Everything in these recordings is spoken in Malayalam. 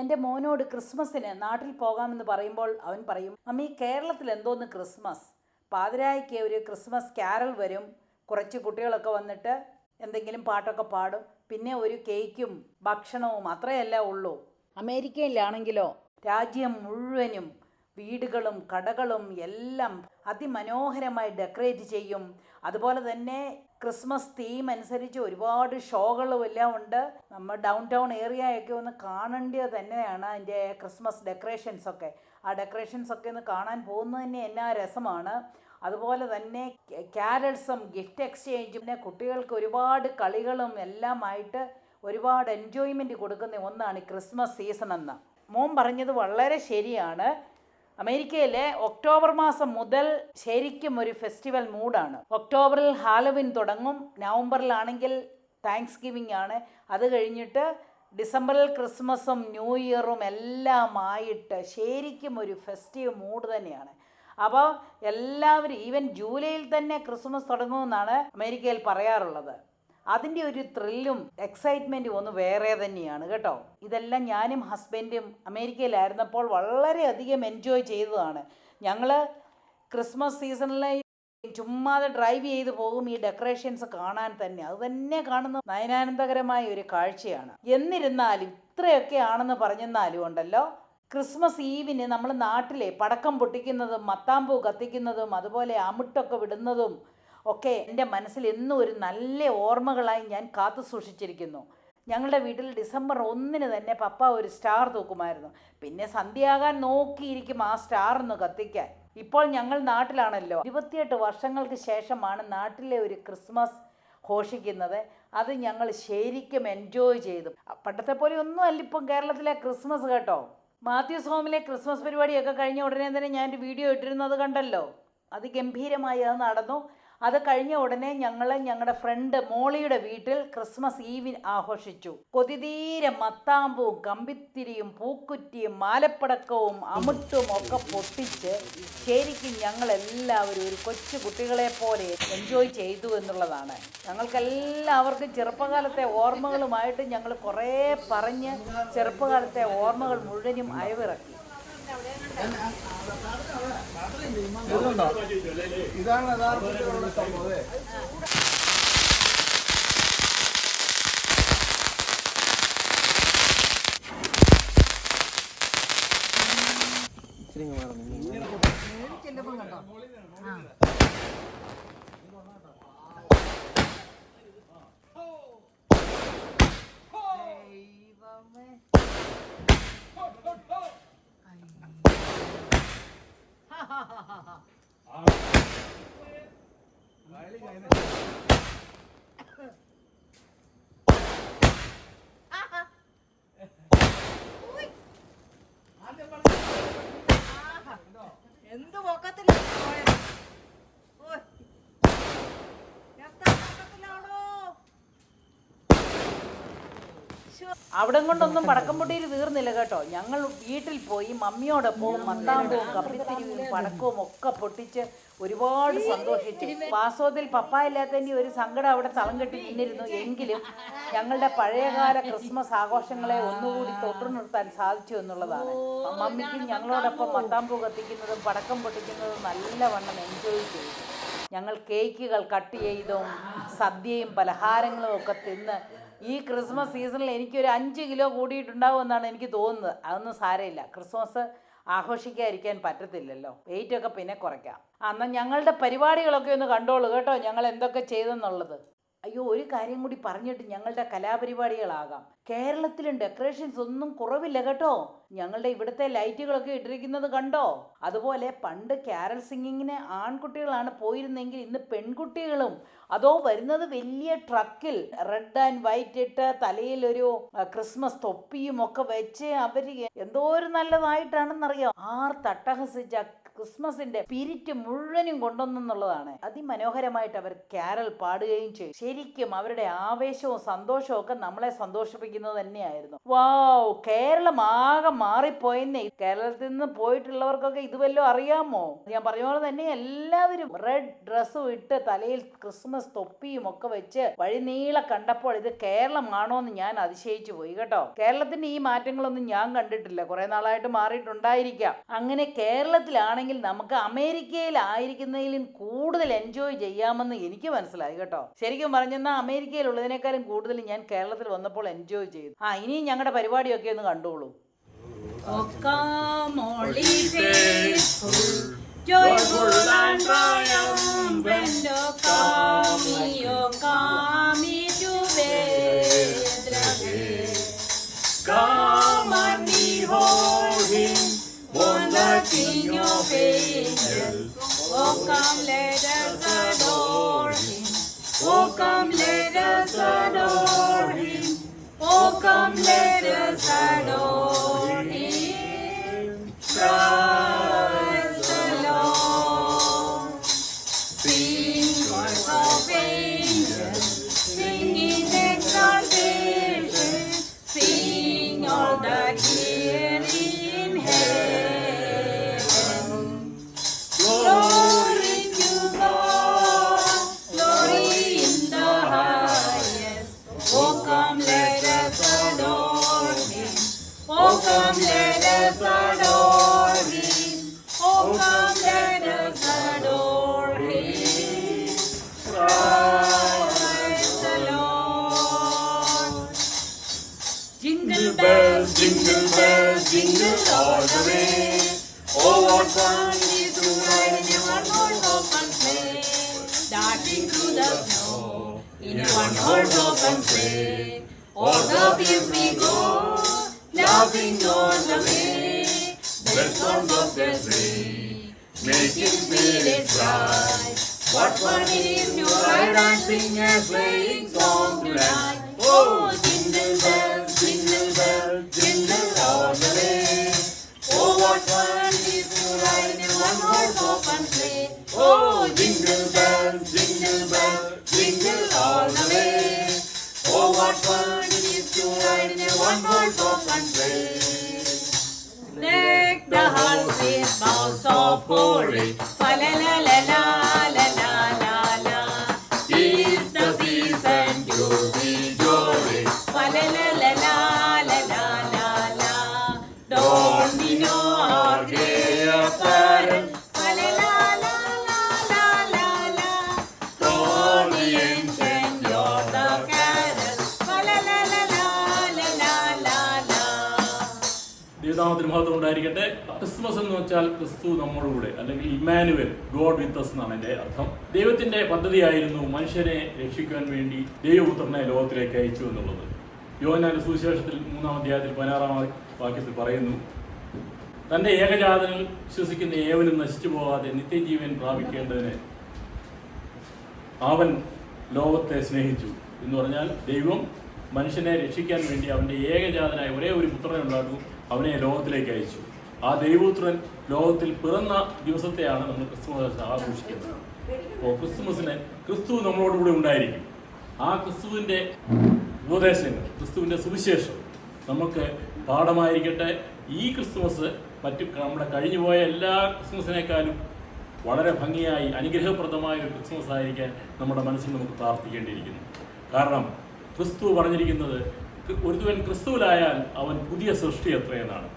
എന്റെ മോനോട് ക്രിസ്മസിന് നാട്ടിൽ പോകാമെന്ന് പറയുമ്പോൾ അവൻ പറയും അമ്മി കേരളത്തിൽ എന്തോന്ന് ക്രിസ്മസ്? പാതിരായ്ക്ക് ഒരു ക്രിസ്മസ് ക്യാരൽ വരും. കുറച്ച് കുട്ടികളൊക്കെ വന്നിട്ട് എന്തെങ്കിലും പാട്ടൊക്കെ പാടും. പിന്നെ ഒരു കേക്കും ഭക്ഷണവും അത്രയല്ല ഉള്ളൂ. അമേരിക്കയിലാണെങ്കിലോ? രാജ്യം മുഴുവനും വീടുകളും കടകളും എല്ലാം അതിമനോഹരമായി ഡെക്കറേറ്റ് ചെയ്യും. അതുപോലെ തന്നെ ക്രിസ്മസ് തീം അനുസരിച്ച് ഒരുപാട് ഷോകളും എല്ലാം ഉണ്ട്. നമ്മൾ ഡൗൺ ടൗൺ ഏരിയയൊക്കെ ഒന്ന് കാണേണ്ടത് തന്നെയാണ് അതിന്റെ ക്രിസ്മസ് ഡെക്കറേഷൻസ് ഒക്കെ. ആ ഡെക്കറേഷൻസ് ഒക്കെ ഒന്ന് കാണാൻ പോകുന്നത് തന്നെ എന്നാ രസമാണ്. അതുപോലെ തന്നെ ക്യാരൽസും ഗിഫ്റ്റ് എക്സ്ചേഞ്ചും പിന്നെ കുട്ടികൾക്ക് ഒരുപാട് കളികളും എല്ലാമായിട്ട് ഒരുപാട് എൻജോയ്മെന്റ് കൊടുക്കുന്ന ഒന്നാണ് ക്രിസ്മസ് സീസൺ എന്ന്. മോൻ പറഞ്ഞത് വളരെ ശരിയാണ്. അമേരിക്കയിലെ ഒക്ടോബർ മാസം മുതൽ ശരിക്കും ഒരു ഫെസ്റ്റിവൽ മൂഡാണ്. ഒക്ടോബറിൽ ഹാലവിൻ തുടങ്ങും നവംബറിലാണെങ്കിൽ താങ്ക്സ് ഗിവിംഗ് ആണ്. അത് കഴിഞ്ഞിട്ട് ഡിസംബറിൽ ക്രിസ്മസും ന്യൂ ഇയറും എല്ലാമായിട്ട് ശരിക്കും ഒരു ഫെസ്റ്റീവ് മൂഡ് തന്നെയാണ്. അപ്പോൾ എല്ലാവരും ഈവൻ ജൂലൈയിൽ തന്നെ ക്രിസ്മസ് തുടങ്ങുമെന്നാണ് അമേരിക്കയിൽ പറയാറുള്ളത്. അതിന്റെ ഒരു ത്രില്ലും എക്സൈറ്റ്മെന്റും ഒന്ന് വേറെ തന്നെയാണ് കേട്ടോ. ഇതെല്ലാം ഞാനും ഹസ്ബൻഡും അമേരിക്കയിലായിരുന്നപ്പോൾ വളരെയധികം എൻജോയ് ചെയ്തതാണ്. ഞങ്ങൾ ക്രിസ്മസ് സീസണിലെ ചുമ്മാതെ ഡ്രൈവ് ചെയ്ത് പോകും ഈ ഡെക്കറേഷൻസ് കാണാൻ തന്നെ. അത് തന്നെ കാണുന്ന നയനാനന്ദകരമായ ഒരു കാഴ്ചയാണ്. എന്നിരുന്നാലും ഇത്രയൊക്കെ ആണെന്ന് പറഞ്ഞെന്നാലും ഉണ്ടല്ലോ. ക്രിസ്മസ് ഈവിന് നമ്മൾ നാട്ടിലെ പടക്കം പൊട്ടിക്കുന്നതും മത്താമ്പൂ കത്തിക്കുന്നതും അതുപോലെ അമിട്ടൊക്കെ വിടുന്നതും ഒക്കെ എന്റെ മനസ്സിൽ എന്നും ഒരു നല്ല ഓർമ്മകളായി ഞാൻ കാത്തു സൂക്ഷിച്ചിരിക്കുന്നു. ഞങ്ങളുടെ വീട്ടിൽ ഡിസംബർ ഒന്നിന് തന്നെ പപ്പ ഒരു സ്റ്റാർ തൂക്കുമായിരുന്നു. പിന്നെ സന്ധ്യയാകാൻ നോക്കിയിരിക്കും ആ സ്റ്റാർ ഒന്ന് കത്തിക്കാൻ. ഇപ്പോൾ ഞങ്ങൾ നാട്ടിലാണല്ലോ. ഇരുപത്തിയെട്ട് വർഷങ്ങൾക്ക് ശേഷമാണ് നാട്ടിലെ ഒരു ക്രിസ്മസ് ഘോഷിക്കുന്നത്. അത് ഞങ്ങൾ ശരിക്കും എൻജോയ് ചെയ്തു. പണ്ടത്തെ പോലെ ഒന്നും അല്ല ഇപ്പം കേരളത്തിലെ ക്രിസ്മസ് കേട്ടോ. മാത്യൂസ് ഹോമിലെ ക്രിസ്മസ് പരിപാടിയൊക്കെ കഴിഞ്ഞ ഉടനെ തന്നെ ഞാൻ വീഡിയോ ഇട്ടിരുന്നത് കണ്ടല്ലോ. അത് ഗംഭീരമായി അത് നടന്നു. അത് കഴിഞ്ഞ ഉടനെ ഞങ്ങൾ ഞങ്ങളുടെ ഫ്രണ്ട് മോളിയുടെ വീട്ടിൽ ക്രിസ്മസ് ഈവ് ആഘോഷിച്ചു. കൊതിതീരെ മത്താമ്പും കമ്പിത്തിരിയും പൂക്കുറ്റിയും മാലപ്പടക്കവും അമിട്ടും ഒക്കെ പൊട്ടിച്ച് ശരിക്കും ഞങ്ങൾ എല്ലാവരും ഒരു കൊച്ചു കുട്ടികളെ പോലെ എൻജോയ് ചെയ്തു എന്നുള്ളതാണ്. ഞങ്ങൾക്കെല്ലാവർക്കും ചെറുപ്പകാലത്തെ ഓർമ്മകളുമായിട്ട് ഞങ്ങൾ കുറേ പറഞ്ഞ് ചെറുപ്പകാലത്തെ ഓർമ്മകൾ മുഴുവനും അയവിറക്കി. ഇതുണ്ടോ ഇതാണ് യഥാർത്ഥത്തിലുള്ള സംഭവം എന്ത് അവിടെ കൊണ്ടൊന്നും പടക്കം പൊട്ടിയിൽ തീർന്നില്ല കേട്ടോ. ഞങ്ങൾ വീട്ടിൽ പോയി മമ്മിയോടൊപ്പവും മത്താമ്പവും കപ്പിത്തിരിവും പടക്കവും ഒക്കെ പൊട്ടിച്ച് ഒരുപാട് സന്തോഷിച്ചു. വാസ്തവത്തിൽ പപ്പ ഇല്ലാത്തതിന്റെ ഒരു സങ്കടം അവിടെ തളം കെട്ടി നിന്നിരുന്നു. എങ്കിലും ഞങ്ങളുടെ പഴയകാല ക്രിസ്മസ് ആഘോഷങ്ങളെ ഒന്നുകൂടി തൊട്ടു നിർത്താൻ സാധിച്ചു എന്നുള്ളതാണ്. മമ്മിക്കും ഞങ്ങളോടൊപ്പം മത്താമ്പൂ കത്തിക്കുന്നതും പടക്കം പൊട്ടിക്കുന്നതും നല്ലവണ്ണം എൻജോയ് ചെയ്തു. ഞങ്ങൾ കേക്കുകൾ കട്ട് ചെയ്തും സദ്യയും പലഹാരങ്ങളും ഒക്കെ തിന്ന് ഈ ക്രിസ്മസ് സീസണിൽ എനിക്കൊരു അഞ്ച് കിലോ കൂടിയിട്ടുണ്ടാവും എന്നാണ് എനിക്ക് തോന്നുന്നത്. അതൊന്നും സാരമില്ല. ക്രിസ്മസ് ആഘോഷിക്കാതിരിക്കാൻ പറ്റത്തില്ലല്ലോ. വെയിറ്റൊക്കെ പിന്നെ കുറയ്ക്കാം. അന്ന് ഞങ്ങളുടെ പരിപാടികളൊക്കെ ഒന്ന് കണ്ടോളൂ കേട്ടോ. ഞങ്ങൾ എന്തൊക്കെ ചെയ്തെന്നുള്ളത്. അയ്യോ ഒരു കാര്യം കൂടി പറഞ്ഞിട്ട് ഞങ്ങളുടെ കലാപരിപാടികളാകാം. കേരളത്തിലും ഡെക്കറേഷൻസ് ഒന്നും കുറവില്ല കേട്ടോ. ഞങ്ങളുടെ ഇവിടുത്തെ ലൈറ്റുകളൊക്കെ ഇട്ടിരിക്കുന്നത് കണ്ടോ? അതുപോലെ പണ്ട് കാരൽ സിംഗിങ്ങിന് ആൺകുട്ടികളാണ് പോയിരുന്നെങ്കിൽ ഇന്ന് പെൺകുട്ടികളും. അതോ വരുന്നത് വലിയ ട്രക്കിൽ റെഡ് ആൻഡ് വൈറ്റ് ഇട്ട് തലയിൽ ഒരു ക്രിസ്മസ് തൊപ്പിയും ഒക്കെ വെച്ച് അവർ എന്തോ ഒരു നല്ലതായിട്ടാണെന്നറിയാം. ആർ തട്ടഹസിച്ച ക്രിസ്മസിന്റെ പിരിറ്റ് മുഴുവനും കൊണ്ടുവന്നെന്നുള്ളതാണ്. അതിമനോഹരമായിട്ട് അവർ കാരൽ പാടുകയും ചെയ്തു. ശരിക്കും അവരുടെ ആവേശവും സന്തോഷവും ഒക്കെ നമ്മളെ സന്തോഷിപ്പിക്കുന്നത് തന്നെയായിരുന്നു. വാവ് കേരളം ആകെ മാറിപ്പോയെന്നേ. കേരളത്തിൽ നിന്ന് പോയിട്ടുള്ളവർക്കൊക്കെ ഇത് വല്ലതും അറിയാമോ? ഞാൻ പറഞ്ഞ പോലെ തന്നെ എല്ലാവരും റെഡ് ഡ്രസ്സും ഇട്ട് തലയിൽ ക്രിസ്മസ് തൊപ്പിയും ഒക്കെ വെച്ച് വഴിനീളെ കണ്ടപ്പോൾ ഇത് കേരളമാണോ എന്ന് ഞാൻ അതിശയിച്ചു പോയി കേട്ടോ. കേരളത്തിന്റെ ഈ മാറ്റങ്ങളൊന്നും ഞാൻ കണ്ടിട്ടില്ല. കുറെ നാളായിട്ട് മാറിയിട്ടുണ്ടായിരിക്കാം. അങ്ങനെ കേരളത്തിലാണെങ്കിൽ നമുക്ക് അമേരിക്കയിലായിരിക്കുന്നതിലും കൂടുതൽ എൻജോയ് ചെയ്യാമെന്ന് എനിക്ക് മനസ്സിലായി കേട്ടോ. ശരിക്കും പറഞ്ഞെന്നാൽ അമേരിക്കയിലുള്ളതിനേക്കാളും കൂടുതൽ ഞാൻ കേരളത്തിൽ വന്നപ്പോൾ എൻജോയ് ചെയ്തു. ആ ഇനിയും ഞങ്ങളുടെ പരിപാടിയൊക്കെ ഒന്ന് കണ്ടോളൂ. joyful and triumphant, O come, O come come, let us adore him. Oh, come, let us adore him. Oh, come, let us adore all the way. Oh, what fun it is to ride in a one-horse open sleigh, darting through the snow in a one-horse open sleigh. O'er the fields we go, laughing on the way. The songs of the sleigh, making spirits bright. What fun it is to ride and sing a sleighing song tonight. Oh, jingle bells, jingle bells, Oh, jingle bells, jingle bells, jingle all the way. Oh, what fun it is to ride in a one-horse open sleigh. Deck the halls with boughs of holly. ദൈവനാമത്തിന് മഹത്വം ഉണ്ടായിരിക്കട്ടെ. ക്രിസ്മസ് എന്ന് വെച്ചാൽ ക്രിസ്തു നമ്മളുടെ അല്ലെങ്കിൽ ഇമാനുവൽ ഗോഡ് വിത്ത് us എന്നാണ് എന്റെ അർത്ഥം. ദൈവത്തിന്റെ പദ്ധതിയായിരുന്നു മനുഷ്യനെ രക്ഷിക്കാൻ വേണ്ടി ദൈവപുത്രനെ ലോകത്തിലേക്ക് അയച്ചു എന്നുള്ളത്. യോഹന്നാന്റെ സുവിശേഷത്തിൽ മൂന്നാം അധ്യായത്തിൽ പതിനാറാം വാക്യത്തിൽ പറയുന്നു തന്റെ ഏകജാതനിൽ വിശ്വസിക്കുന്ന ഏവനും നശിച്ചു പോകാതെ നിത്യജീവൻ പ്രാപിക്കേണ്ടതിന് അവൻ ലോകത്തെ സ്നേഹിച്ചു. എന്ന് പറഞ്ഞാൽ ദൈവം മനുഷ്യനെ രക്ഷിക്കാൻ വേണ്ടി അവന്റെ ഏകജാതനായ ഒരേ ഒരു പുത്രനെ ഉണ്ടാകും അവനെ ലോകത്തിലേക്ക് അയച്ചു. ആ ദൈവപുത്രൻ ലോകത്തിൽ പിറന്ന ദിവസത്തെയാണ് നമ്മൾ ക്രിസ്തുമസ് ആഘോഷിക്കുന്നത്. അപ്പോൾ ക്രിസ്തുമസിന് ക്രിസ്തു നമ്മളോടുകൂടി ഉണ്ടായിരിക്കും. ആ ക്രിസ്തുവിന്റെ ഉപദേശങ്ങൾ ക്രിസ്തുവിന്റെ സുവിശേഷം നമുക്ക് പാഠമായിരിക്കട്ടെ. ഈ ക്രിസ്തുമസ് മറ്റു നമ്മുടെ കഴിഞ്ഞുപോയ എല്ലാ ക്രിസ്മസിനേക്കാളും വളരെ ഭംഗിയായി അനുഗ്രഹപ്രദമായ ഒരു ക്രിസ്മസ് ആയിരിക്കാൻ നമ്മുടെ മനസ്സിൽ നമുക്ക് പ്രാർത്ഥിക്കേണ്ടിയിരിക്കുന്നു. കാരണം ക്രിസ്തു പറഞ്ഞിരിക്കുന്നത് ഒരുവൻ ക്രിസ്തുവിലായാൽ അവൻ പുതിയ സൃഷ്ടി എത്രയെന്നാണ്.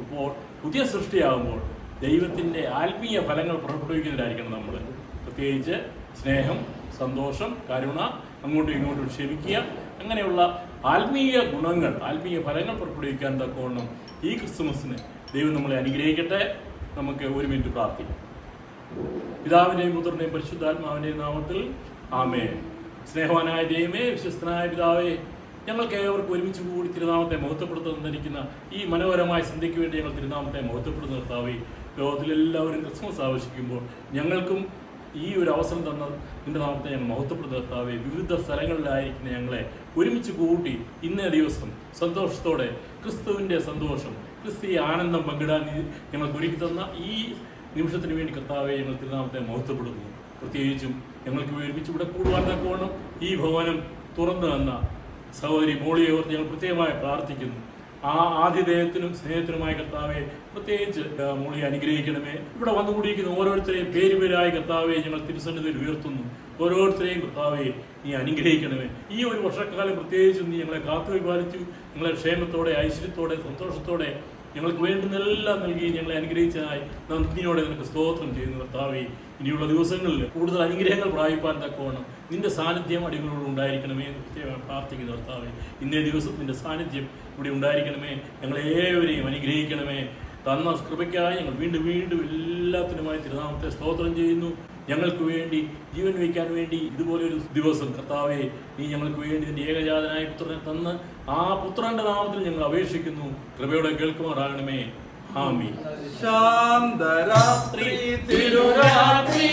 അപ്പോൾ പുതിയ സൃഷ്ടിയാകുമ്പോൾ ദൈവത്തിന്റെ ആത്മീയ ഫലങ്ങൾ പുറപ്പെടുവിക്കുന്നതിലായിരിക്കണം നമ്മൾ. പ്രത്യേകിച്ച് സ്നേഹം സന്തോഷം കരുണ അങ്ങോട്ടും ഇങ്ങോട്ടും ക്ഷമിക്കുക അങ്ങനെയുള്ള ആത്മീയ ഗുണങ്ങൾ ആത്മീയ ഫലങ്ങൾ പുറപ്പെടുവിക്കാൻ തക്കവണ്ണം ഈ ക്രിസ്തുമസിന് ദൈവം നമ്മളെ അനുഗ്രഹിക്കട്ടെ. നമുക്ക് ഒരു മിനിറ്റ് പ്രാർത്ഥിക്കാം. പിതാവിന്റെയും പുത്രന്റെയും പരിശുദ്ധാത്മാവിന്റെയും നാമത്തിൽ ആമേ സ്നേഹവാനായ ദൈവമേ വിശ്വസ്തനായ പിതാവേ ഞങ്ങൾക്ക് ഏവർക്കും ഒരുമിച്ച് കൂടി തിരുനാമത്തെ മഹത്വപ്പെടുത്തുന്നിരിക്കുന്ന ഈ മനോഹരമായ സന്ധ്യയ്ക്ക് വേണ്ടി ഞങ്ങൾ തിരുനാമത്തെ മഹത്വപ്പെടുന്ന നിർത്താവേ ലോകത്തിലെല്ലാവരും ക്രിസ്മസ് ആഘോഷിക്കുമ്പോൾ ഞങ്ങൾക്കും ഈ ഒരു അവസരം തന്ന നിന്റെ നാമത്തെ ഞങ്ങൾ മഹത്വപ്പെടുന്ന നിർത്താവേ വിവിധ സ്ഥലങ്ങളിലായിരിക്കുന്ന ഞങ്ങളെ ഒരുമിച്ച് കൂട്ടി ഇന്നേ ദിവസം സന്തോഷത്തോടെ ക്രിസ്തുവിന്റെ സന്തോഷം ക്രിസ്തീയ ആനന്ദം പങ്കിടാൻ ഞങ്ങൾ ഒരുക്കി തന്ന ഈ നിമിഷത്തിന് വേണ്ടി കർത്താവെ ഞങ്ങൾ തിരുനാമത്തെ മഹത്വപ്പെടുന്നു പ്രത്യേകിച്ചും ഞങ്ങൾക്ക് ഒരുമിച്ച് ഇവിടെ കൂടുവാൻ തക്കവണ്ണം ഈ ഭവനം തുറന്നു തന്ന സഹോദരി മോളിയെ ഓർത്ത് ഞങ്ങൾ പ്രത്യേകമായി പ്രാർത്ഥിക്കുന്നു. ആ ആതിഥേയത്തിനും സ്നേഹത്തിനുമായ കർത്താവെ പ്രത്യേകിച്ച് മോളി അനുഗ്രഹിക്കണമേ. ഇവിടെ വന്നുകൂടിയിരിക്കുന്ന ഓരോരുത്തരെയും പേര് പേരായ കർത്താവെ ഞങ്ങൾ തിരുസന്നിധിയിൽ ഉയർത്തുന്നു. ഓരോരുത്തരെയും കർത്താവെ നീ അനുഗ്രഹിക്കണമേ. ഈ ഒരു വർഷക്കാലം പ്രത്യേകിച്ച് നീ ഞങ്ങളെ കാത്തു വിപാലിച്ചു ഞങ്ങളെ ക്ഷേമത്തോടെ ഐശ്വര്യത്തോടെ സന്തോഷത്തോടെ ഞങ്ങൾക്ക് വേണ്ടുന്നതെല്ലാം നൽകി ഞങ്ങളെ അനുഗ്രഹിച്ചതായി നന്ദിയോടെ നിനക്ക് സ്തോത്രം ചെയ്യുന്ന ഭർത്താവി ഇനിയുള്ള ദിവസങ്ങളിൽ കൂടുതൽ അനുഗ്രഹങ്ങൾ പ്രാപിപ്പാൻ തക്കവണ്ണം നിന്റെ സാന്നിധ്യം അടികളോട് ഉണ്ടായിരിക്കണമേ എന്ന് പ്രത്യേകം പ്രാർത്ഥിക്കുന്നു കർത്താവെ. ഇന്നേ ദിവസം നിന്റെ സാന്നിധ്യം ഇവിടെ ഉണ്ടായിരിക്കണമേ. ഞങ്ങളെ ഏവരെയും അനുഗ്രഹിക്കണമേ. തന്ന കൃപയ്ക്കായി ഞങ്ങൾ വീണ്ടും വീണ്ടും എല്ലാത്തിനുമായി തിരുനാമത്തെ സ്തോത്രം ചെയ്യുന്നു. ഞങ്ങൾക്ക് വേണ്ടി ജീവൻ വയ്ക്കാൻ വേണ്ടി ഇതുപോലൊരു ദിവസം കർത്താവെ നീ ഞങ്ങൾക്ക് വേണ്ടി നിന്റെ ഏകജാതനായ പുത്രനെ തന്ന് ആ പുത്രന്റെ നാമത്തിൽ ഞങ്ങൾ അപേക്ഷിക്കുന്നു. കൃപയോടെ കേൾക്കുമാറാകണമേ. ആമീ ശാന്തരാത്രി തിരുരാത്രി.